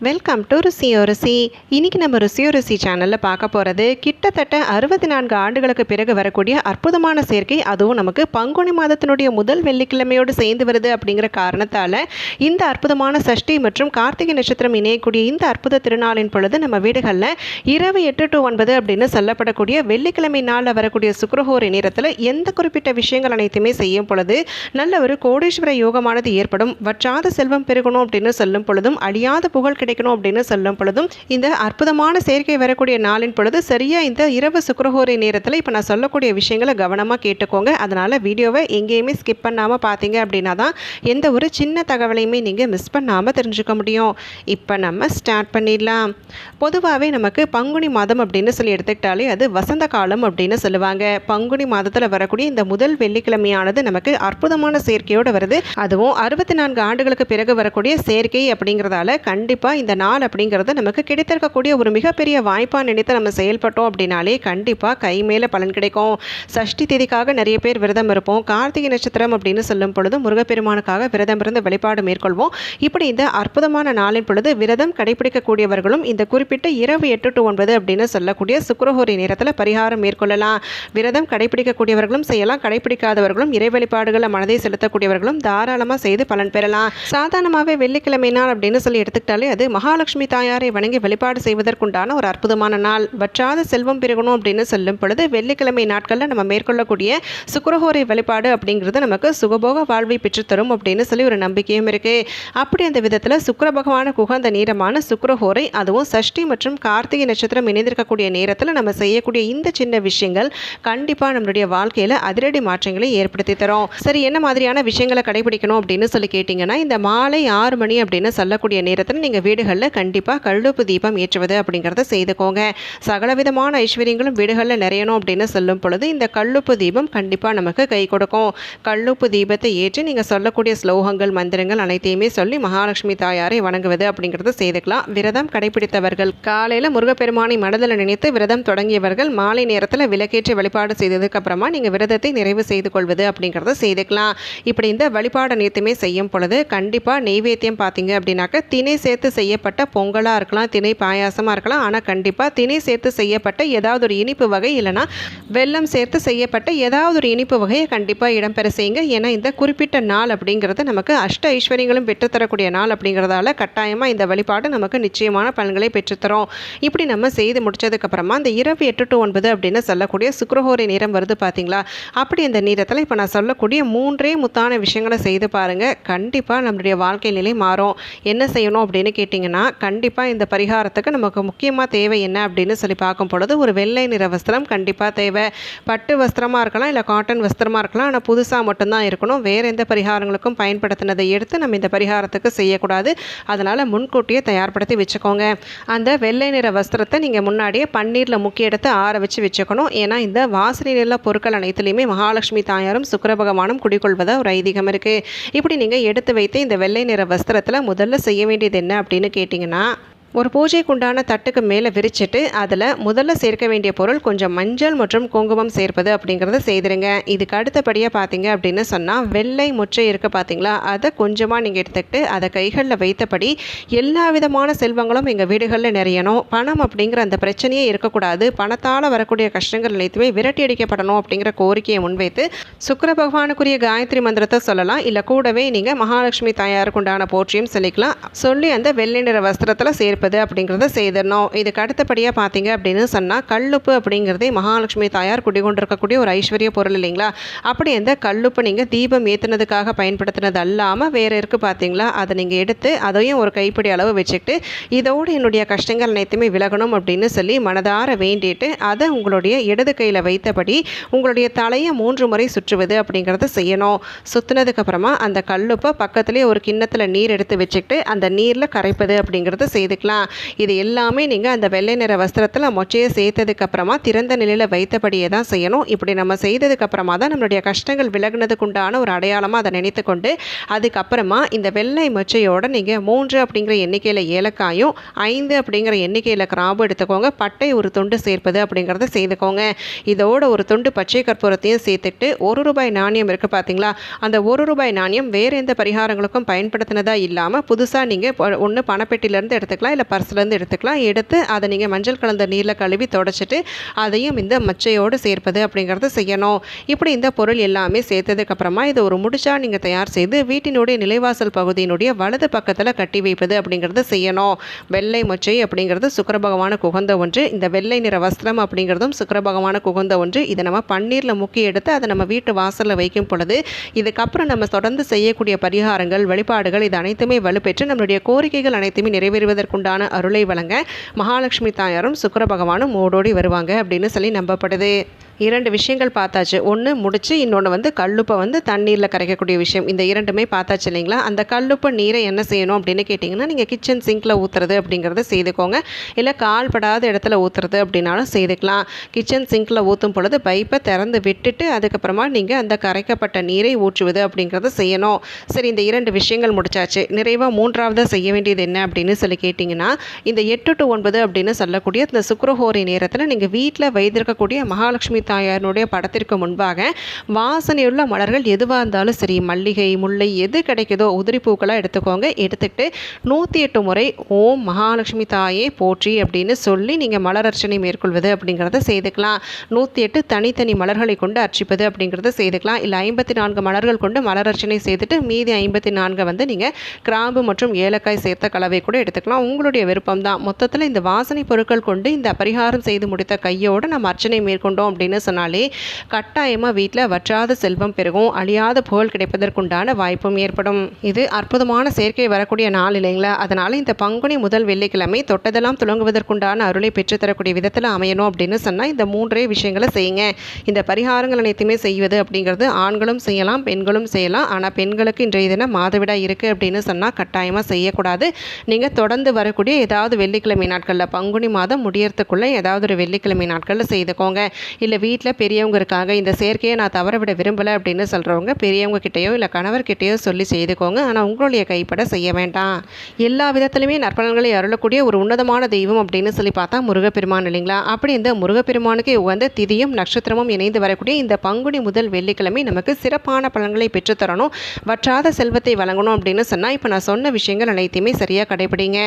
Welcome to ருசியோ ருசி இன்னைக்கு நம்ம ருசியோ ருசி சேனலில் பார்க்க போகிறது கிட்டத்தட்ட அறுபத்தி நான்கு ஆண்டுகளுக்கு பிறகு வரக்கூடிய அற்புதமான சேர்க்கை. அதுவும் நமக்கு பங்குனி மாதத்தினுடைய முதல் வெள்ளிக்கிழமையோடு சேர்ந்து வருது அப்படிங்கிற காரணத்தால் இந்த அற்புதமான சஷ்டி மற்றும் கார்த்திகை நட்சத்திரம் இணையக்கூடிய இந்த அற்புத திருநாளின் பொழுது நம்ம வீடுகளில் இரவு எட்டு டு ஒன்பது அப்படின்னு சொல்லப்படக்கூடிய வெள்ளிக்கிழமை நாளில் வரக்கூடிய சுக்ரஹோரி நேரத்தில் எந்த குறிப்பிட்ட விஷயங்கள் அனைத்துமே செய்யும் பொழுது நல்ல ஒரு கோடீஸ்வர யோகமானது ஏற்படும். வற்றாத செல்வம் பெருகணும் அப்படின்னு சொல்லும் பொழுதும் அழியாத புகழ் கிடைக்கணும் அப்படின்னு சொல்லும் பொழுதும் இந்த அற்புதமான சேர்க்கை வரக்கூடிய நாளின் பொழுது சரியா இந்த இரவு சுக்கரஹோரை நேரத்தில் இப்போ நான் சொல்லக்கூடிய விஷயங்களை கவனமாக கேட்டுக்கோங்க. அதனால் வீடியோவை எங்கேயுமே ஸ்கிப் பண்ணாமல் பார்த்தீங்க அப்படின்னா தான் எந்த ஒரு சின்ன தகவலையுமே நீங்கள் மிஸ் பண்ணாமல் தெரிஞ்சுக்க முடியும். இப்போ நம்ம ஸ்டார்ட் பண்ணிடலாம். பொதுவாகவே நமக்கு பங்குனி மாதம் அப்படின்னு சொல்லி எடுத்துக்கிட்டாலே அது வசந்த காலம் அப்படின்னு சொல்லுவாங்க. பங்குனி மாதத்தில் வரக்கூடிய இந்த முதல் வெள்ளிக்கிழமையானது நமக்கு அற்புதமான சேர்க்கையோடு வருது. அதுவும் அறுபத்தி நான்கு ஆண்டுகளுக்கு பிறகு வரக்கூடிய சேர்க்கை அப்படிங்கிறதால கண்டிப்பாக இந்த நாள் அப்படிங்கிறது நமக்கு கிடைத்திருக்கக்கூடிய ஒரு மிகப்பெரிய வாய்ப்பாக நினைத்து நம்ம செயல்பட்டோம் அப்படின்னாலே கண்டிப்பாக கை மேலே பலன் கிடைக்கும். சஷ்டி தேதிக்காக நிறைய பேர் விரதம் இருப்போம். கார்த்திகை நட்சத்திரம் அப்படின்னு சொல்லும் பொழுது முருகப்பெருமானுக்காக விரதம் இருந்து வழிபாடு மேற்கொள்வோம். இப்படி இந்த அற்புதமான நாளின் பொழுது விரதம் கடைபிடிக்கக்கூடியவர்களும் இந்த குறிப்பிட்ட இரவு எட்டு டு ஒன்பது அப்படின்னு சொல்லக்கூடிய சுக்கரஹோரி நேரத்தில் பரிகாரம் மேற்கொள்ளலாம். விரதம் கடைபிடிக்கக்கூடியவர்களும் செய்யலாம். கடைபிடிக்காதவர்களும் இறை வழிபாடுகளை மனதை செலுத்தக்கூடியவர்களும் தாராளமாக செய்து பலன் பெறலாம். சாதாரணமாகவே வெள்ளிக்கிழமை நாள் அப்படின்னு சொல்லி எடுத்துக்கிட்டாலே அது மகாலட்சுமி தாயாரை வணங்கி வழிபாடு செய்வதற்குண்டான ஒரு அற்புதமான நாள். வற்றாத செல்வம் பெருகணும் அப்படின்னு சொல்லும் பொழுது வெள்ளிக்கிழமை நாட்களில் நம்ம மேற்கொள்ளக்கூடிய சுக்கரஹோரை வழிபாடு அப்படிங்கிறது நமக்கு சுகபோக வாழ்வை பெற்றுத்தரும் அப்படின்னு சொல்லி ஒரு நம்பிக்கையும் இருக்குது அப்படி அந்த விதத்தில் சுக்கர பகவானுக்கு குகந்த நேரமான சுக்கரஹோரை அதுவும் சஷ்டி மற்றும் கார்த்திகை நட்சத்திரம் இணைந்திருக்கக்கூடிய நேரத்தில் நம்ம செய்யக்கூடிய இந்த சின்ன விஷயங்கள் கண்டிப்பாக நம்மளுடைய வாழ்க்கையில் அதிரடி மாற்றங்களை ஏற்படுத்தி தரும். சரி என்ன மாதிரியான விஷயங்களை கடைபிடிக்கணும் அப்படின்னு சொல்லி கேட்டிங்கன்னா இந்த மாலை ஆறு மணி அப்படின்னு சொல்லக்கூடிய நேரத்தில் நீங்கள் வீடுகளில் கண்டிப்பாக கல்லுப்பு தீபம் ஏற்றுவது அப்படிங்கிறத செய்துக்கோங்க. சகலவிதமான ஐஸ்வர்யங்களும் வீடுகளில் நிறையணும் அப்படின்னு சொல்லும் பொழுது இந்த கல்லுப்பு தீபம் கண்டிப்பாக நமக்கு கை கொடுக்கும். கல்லுப்பு தீபத்தை ஏற்றி நீங்கள் சொல்லக்கூடிய ஸ்லோகங்கள் மந்திரங்கள் அனைத்தையுமே சொல்லி மகாலட்சுமி தாயாரை வணங்குவது அப்படிங்கிறத செய்துக்கலாம். விரதம் கடைபிடித்தவர்கள் காலையில் முருகப்பெருமானை மனதில் நினைத்து விரதம் தொடங்கியவர்கள் மாலை நேரத்தில் விளக்கேற்றி வழிபாடு செய்ததுக்கு அப்புறமா நீங்கள் விரதத்தை நிறைவு செய்து கொள்வது அப்படிங்கிறத செய்துக்கலாம். இப்படி இந்த வழிபாடு அனைத்துமே செய்யும் பொழுது கண்டிப்பாக நெய்வேத்தியம் பார்த்தீங்க அப்படின்னாக்க தினை சேர்த்து செய்யப்பட்ட பொங்கலாக இருக்கலாம் திணை பாயாசமாக இருக்கலாம். ஆனால் கண்டிப்பாக திணை சேர்த்து செய்யப்பட்ட ஏதாவது ஒரு இனிப்பு வகை இல்லைனா வெல்லம் சேர்த்து செய்யப்பட்ட ஏதாவது ஒரு இனிப்பு வகையை கண்டிப்பாக இடம்பெற செய்யுங்க. ஏன்னா இந்த குறிப்பிட்ட நாள் அப்படிங்கிறது நமக்கு அஷ்ட ஐஸ்வர்யங்களும் பெற்றுத்தரக்கூடிய நாள் அப்படிங்கிறதால கட்டாயமாக இந்த வழிபாடு நமக்கு நிச்சயமான பலன்களை பெற்றுத்தரும் இப்படி நம்ம செய்து முடிச்சதுக்கப்புறமா இந்த இரவு எட்டு டு ஒன்பது அப்படின்னு சொல்லக்கூடிய சுக்ரஹோரை நேரம் வருது பார்த்தீங்களா அப்படி அந்த நேரத்தில் இப்போ நான் சொல்லக்கூடிய மூன்றே முத்தான விஷயங்களை செய்து பாருங்கள் கண்டிப்பாக நம்மளுடைய வாழ்க்கை நிலை மாறும். என்ன செய்யணும் அப்படின்னு கேட்டிங்கன்னா கண்டிப்பாக இந்த பரிகாரத்துக்கு நமக்கு முக்கியமாக தேவை என்ன அப்படின்னு சொல்லி பார்க்கும் பொழுது ஒரு வெள்ளை நிற வஸ்திரம் கண்டிப்பாக தேவை. பட்டு வஸ்திரமாக இருக்கலாம் இல்லை காட்டன் வஸ்திரமாக இருக்கலாம். ஆனால் புதுசாக மட்டும்தான் இருக்கணும். வேறு எந்த பரிகாரங்களுக்கும் பயன்படுத்தினதை எடுத்து நம்ம இந்த பரிகாரத்துக்கு செய்யக்கூடாது. அதனால் முன்கூட்டியே தயார்படுத்தி வச்சுக்கோங்க. அந்த வெள்ளை நிற வஸ்திரத்தை நீங்கள் முன்னாடியே பன்னீரில் முக்கி எடுத்து ஆற வச்சு வச்சுக்கணும். ஏன்னா இந்த வாசனை நில பொருட்கள் அனைத்துலேயுமே மகாலட்சுமி தாயாரும் சுக்கர பகவானும் குடிக்கொள்வதாக ஒரு ஐதீகம் இருக்குது இப்படி நீங்கள் எடுத்து வைத்து இந்த வெள்ளை நிற வஸ்திரத்தில் முதல்ல செய்ய வேண்டியது என்ன அப்படின்னு கேட்டிங்கன்னா ஒரு பூஜைக்குண்டான தட்டுக்கு மேலே விரிச்சிட்டு அதில் முதல்ல சேர்க்க வேண்டிய பொருள் கொஞ்சம் மஞ்சள் மற்றும் குங்குமம் சேர்ப்பது அப்படிங்கிறத செய்திருங்க. இதுக்கு அடுத்தபடியாக பார்த்தீங்க அப்படின்னு சொன்னால் வெள்ளை முற்றை இருக்க பார்த்தீங்களா அதை கொஞ்சமாக நீங்கள் எடுத்துக்கிட்டு அதை கைகளில் வைத்தபடி எல்லா விதமான செல்வங்களும் எங்கள் வீடுகளில் நிறையணும். பணம் அப்படிங்கிற அந்த பிரச்சனையே இருக்கக்கூடாது. பணத்தால் வரக்கூடிய கஷ்டங்கள் அனைத்துமே விரட்டி அடிக்கப்படணும் அப்படிங்கிற கோரிக்கையை முன்வைத்து சுக்கர பகவானுக்குரிய காயத்ரி மந்திரத்தை சொல்லலாம். இல்லை கூடவே நீங்கள் மகாலட்சுமி தாயாருக்குண்டான போற்றியும் சொல்லிக்கலாம் சொல்லி அந்த வெள்ளை நிற வஸ்திரத்தில் சேர்ப்பு இருப்பது அப்படிங்கிறத செய்திடணும். இதுக்கு அடுத்தபடியாக பார்த்தீங்க அப்படின்னு சொன்னால் கல்லுப்பு அப்படிங்கிறதே மகாலட்சுமி தாயார் குடிகொண்டிருக்கக்கூடிய ஒரு ஐஸ்வர்ய பொருள் இல்லைங்களா? அப்படி அந்த கல்லுப்பு நீங்கள் தீபம் ஏற்றுனதுக்காக பயன்படுத்தினது அல்லாமல் வேறு இருக்குது பார்த்தீங்களா? அதை நீங்கள் எடுத்து அதையும் ஒரு கைப்பிடி அளவு வச்சுக்கிட்டு இதோடு என்னுடைய கஷ்டங்கள் அனைத்துமே விலகணும் அப்படின்னு சொல்லி மனதார வேண்டிட்டு அதை உங்களுடைய இடது கையில் வைத்தபடி உங்களுடைய தலையை மூன்று முறை சுற்றுவது அப்படிங்கிறத செய்யணும். சுற்றுனதுக்கப்புறமா அந்த கல்லுப்பை பக்கத்துலேயே ஒரு கிண்ணத்தில் நீர் எடுத்து வச்சுக்கிட்டு அந்த நீரில் கரைப்பது அப்படிங்கிறத செய்துக்கலாம். செய்துக்கலாம் இது எல்லாமே நீங்கள் அந்த வெள்ளை நிற வஸ்திரத்தில் மொச்சையை சேர்த்ததுக்கப்புறமா திறந்த நிலையில் வைத்தபடியே தான் செய்யணும். இப்படி நம்ம செய்ததுக்கப்புறமா தான் நம்மளுடைய கஷ்டங்கள் விலகினதுக்குண்டான ஒரு அடையாளமாக அதை நினைத்து கொண்டு அதுக்கப்புறமா இந்த வெள்ளை மொச்சையோட நீங்கள் மூன்று அப்படிங்கிற எண்ணிக்கையில் ஏலக்காயும் ஐந்து அப்படிங்கிற எண்ணிக்கையில் கிராம்பு எடுத்துக்கோங்க. பட்டை ஒரு துண்டு சேர்ப்பது அப்படிங்கிறத செய்துக்கோங்க. இதோட ஒரு துண்டு பச்சை கற்பூரத்தையும் சேர்த்துட்டு ஒரு ரூபாய் நாணயம் இருக்குது பார்த்தீங்களா அந்த ஒரு ரூபாய் நாணயம் வேறு எந்த பரிகாரங்களுக்கும் பயன்படுத்தினதாக இல்லாமல் புதுசாக நீங்கள் ஒன்று பணப்பெட்டியிலேருந்து எடுத்துக்கலாம். இல்லை பர்ஸ்லேருந்து எடுத்துக்கலாம். எடுத்து அதை நீங்கள் மஞ்சள் கலந்த நீரில் கழுவி தொடச்சிட்டு அதையும் இந்த மச்சையோடு சேர்ப்பது அப்படிங்கிறத செய்யணும். இப்படி இந்த பொருள் எல்லாமே சேர்த்ததுக்கப்புறமா இது ஒரு முடிச்சா நீங்கள் தயார் செய்து வீட்டினுடைய நிலைவாசல் பகுதியினுடைய வலது பக்கத்தில் கட்டி வைப்பது அப்படிங்கிறத செய்யணும். வெள்ளை மொச்சை அப்படிங்கிறது சுக்கர பகவானுக்கு உகந்த ஒன்று. இந்த வெள்ளை நிற வஸ்திரம் அப்படிங்கிறதும் சுக்கர பகவானுக்கு உகந்த ஒன்று. இதை நம்ம பன்னீரில் முக்கி எடுத்து அதை நம்ம வீட்டு வாசலில் வைக்கும் பொழுது இதுக்கப்புறம் நம்ம தொடர்ந்து செய்யக்கூடிய பரிகாரங்கள் வழிபாடுகள் இது அனைத்துமே வலுப்பெற்று நம்மளுடைய கோரிக்கைகள் அனைத்துமே நிறைவேறுவதற்குண்டான அருளை வழங்க மகாலட்சுமி தாயாரும் சுக்கர பகவானும் ஓடோடி வருவாங்க அப்படின்னு சொல்லி நம்பப்படுது. இரண்டு விஷயங்கள் பார்த்தாச்சு. ஒன்று முடிச்சு இன்னொன்று வந்து கல்லுப்பை வந்து தண்ணீரில் கரைக்கக்கூடிய விஷயம். இந்த இரண்டுமே பார்த்தாச்சு இல்லைங்களா? அந்த கல்லுப்பு நீரை என்ன செய்யணும் அப்படின்னு கேட்டிங்கன்னா நீங்கள் கிச்சன் சிங்கில் ஊற்றுறது அப்படிங்கிறத செய்துக்கோங்க. இல்லை கால் படாத இடத்துல ஊற்றுறது அப்படின்னாலும் செய்துக்கலாம். கிச்சன் சிங்கில் ஊற்றும் பொழுது பைப்பை திறந்து விட்டுட்டு அதுக்கப்புறமா நீங்கள் அந்த கரைக்கப்பட்ட நீரை ஊற்றுவது அப்படிங்கிறத செய்யணும். சரி இந்த இரண்டு விஷயங்கள் முடிச்சாச்சு. நிறைவாக மூன்றாவதாக செய்ய வேண்டியது என்ன அப்படின்னு சொல்லி கேட்டிங்கன்னா இந்த எட்டு டு ஒன்பது அப்படின்னு சொல்லக்கூடிய இந்த சுக்ரஹோரி நேரத்தில் நீங்கள் வீட்டில் வைத்திருக்கக்கூடிய மகாலட்சுமி தாயாருடைய படத்திற்கு முன்பாக வாசனையுள்ள மலர்கள் எதுவாக இருந்தாலும் சரி மல்லிகை முல்லை எது கிடைக்குதோ உதிரி பூக்களாக எடுத்துக்கோங்க. எடுத்துக்கிட்டு நூற்றி எட்டு முறை ஓம் மகாலட்சுமி தாயே போற்றி அப்படின்னு சொல்லி நீங்கள் மலர் அர்ச்சனை மேற்கொள்வது அப்படிங்கிறத செய்துக்கலாம். நூற்றி எட்டு தனித்தனி மலர்களை கொண்டு அர்ச்சிப்பது அப்படிங்கிறத செய்துக்கலாம். இல்லை ஐம்பத்தி நான்கு மலர்கள் கொண்டு மலர் அர்ச்சனை செய்துட்டு மீதி ஐம்பத்தி நான்கு வந்து நீங்கள் கிராம்பு மற்றும் ஏலக்காய் சேர்த்த கலவை கூட எடுத்துக்கலாம். உங்களுடைய விருப்பம் தான் மொத்தத்தில் இந்த வாசனை பொருட்கள் கொண்டு இந்த பரிகாரம் செய்து முடித்த கையோடு நம்ம அர்ச்சனை மேற்கொண்டோம் அப்படின்னு சொன்னாலே கட்டாயமாக வீட்டில் வற்றாத செல்வம் பெருகும் அழியாத புகழ் கிடைப்பதற்குண்டான வாய்ப்பும் ஏற்படும். இது அற்புதமான சேர்க்கை வரக்கூடிய நாள் இல்லைங்களா? அதனால் இந்த பங்குனி முதல் வெள்ளிக்கிழமை தொட்டதெல்லாம் துளங்குவதற்குண்டான அருளை பெற்றுத்தரக்கூடிய விதத்தில் அமையணும் அப்படின்னு சொன்னால் இந்த மூன்றே விஷயங்களை செய்யுங்க. இந்த பரிகாரங்கள் அனைத்துமே செய்வது அப்படிங்கிறது ஆண்களும் செய்யலாம் பெண்களும் செய்யலாம். ஆனால் பெண்களுக்கு இன்றைய தினம் மாதவிடா இருக்குது அப்படின்னு சொன்னால் கட்டாயமாக செய்யக்கூடாது. நீங்கள் தொடர்ந்து வரக்கூடிய ஏதாவது வெள்ளிக்கிழமை நாட்களில் பங்குனி மாதம் முடியறதுக்குள்ளே ஏதாவது ஒரு வெள்ளிக்கிழமை நாட்களில் செய்துக்கோங்க. இல்லை வீட்டில் பெரியவங்க இருக்காங்க. இந்த செயற்கையை நான் தவற விட விரும்பலை அப்படின்னு சொல்கிறவங்க பெரியவங்க கிட்டேயோ இல்லை கணவர்கிட்டேயோ சொல்லி செய்துக்கோங்க. ஆனால் உங்களுடைய கைப்பட செய்ய வேண்டாம். எல்லா விதத்துலையுமே நற்பலன்களை அருளக்கூடிய ஒரு உன்னதமான தெய்வம் அப்படின்னு சொல்லி பார்த்தா முருகப்பெருமான் இல்லைங்களா? அப்படி இந்த முருகப்பெருமானுக்கு உகந்த திதியும் நட்சத்திரமும் இணைந்து வரக்கூடிய இந்த பங்குனி முதல் வெள்ளிக்கிழமை நமக்கு சிறப்பான பலன்களை பெற்றுத்தரணும் வற்றாத செல்வத்தை வழங்கணும் அப்படின்னு சொன்னால் இப்போ நான் சொன்ன விஷயங்கள் அனைத்தையுமே சரியாக கடைபிடிங்க.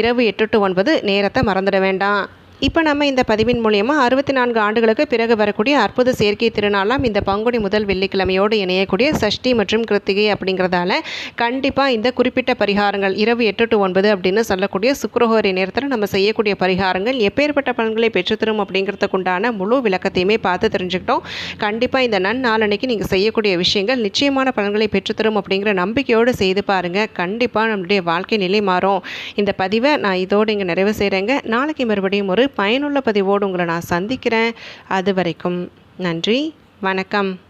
இரவு எட்டு டு ஒன்பது நேரத்தை மறந்துட வேண்டாம். இப்போ நம்ம இந்த பதிவின் மூலயமா அறுபத்தி நான்கு ஆண்டுகளுக்கு பிறகு வரக்கூடிய அற்புத செயற்கை திருநாளாம் இந்த பங்குனி முதல் வெள்ளிக்கிழமையோடு இணையக்கூடிய சஷ்டி மற்றும் கிருத்திகை அப்படிங்கிறதால கண்டிப்பாக இந்த குறிப்பிட்ட பரிகாரங்கள் இரவு எட்டு டு ஒன்பது அப்படின்னு சொல்லக்கூடிய சுக்கரஹோரி நேரத்தில் நம்ம செய்யக்கூடிய பரிகாரங்கள் எப்பேற்பட்ட பலன்களை பெற்றுத்தரும் அப்படிங்கிறதுக்குண்டான முழு விளக்கத்தையுமே பார்த்து தெரிஞ்சுக்கிட்டோம். கண்டிப்பாக இந்த நன்னாளன்னைக்கு நீங்கள் செய்யக்கூடிய விஷயங்கள் நிச்சயமான பலன்களை பெற்றுத்தரும் அப்படிங்கிற நம்பிக்கையோடு செய்து பாருங்கள் கண்டிப்பாக நம்மளுடைய வாழ்க்கை நிலை மாறும். இந்த பதிவை நான் இதோடு இங்கே நிறைவு செய்கிறேங்க நாளைக்கு மறுபடியும் ஒரு பயனுள்ள பதிவோடு உங்களை நான் சந்திக்கிறேன். அது வரைக்கும் நன்றி வணக்கம்.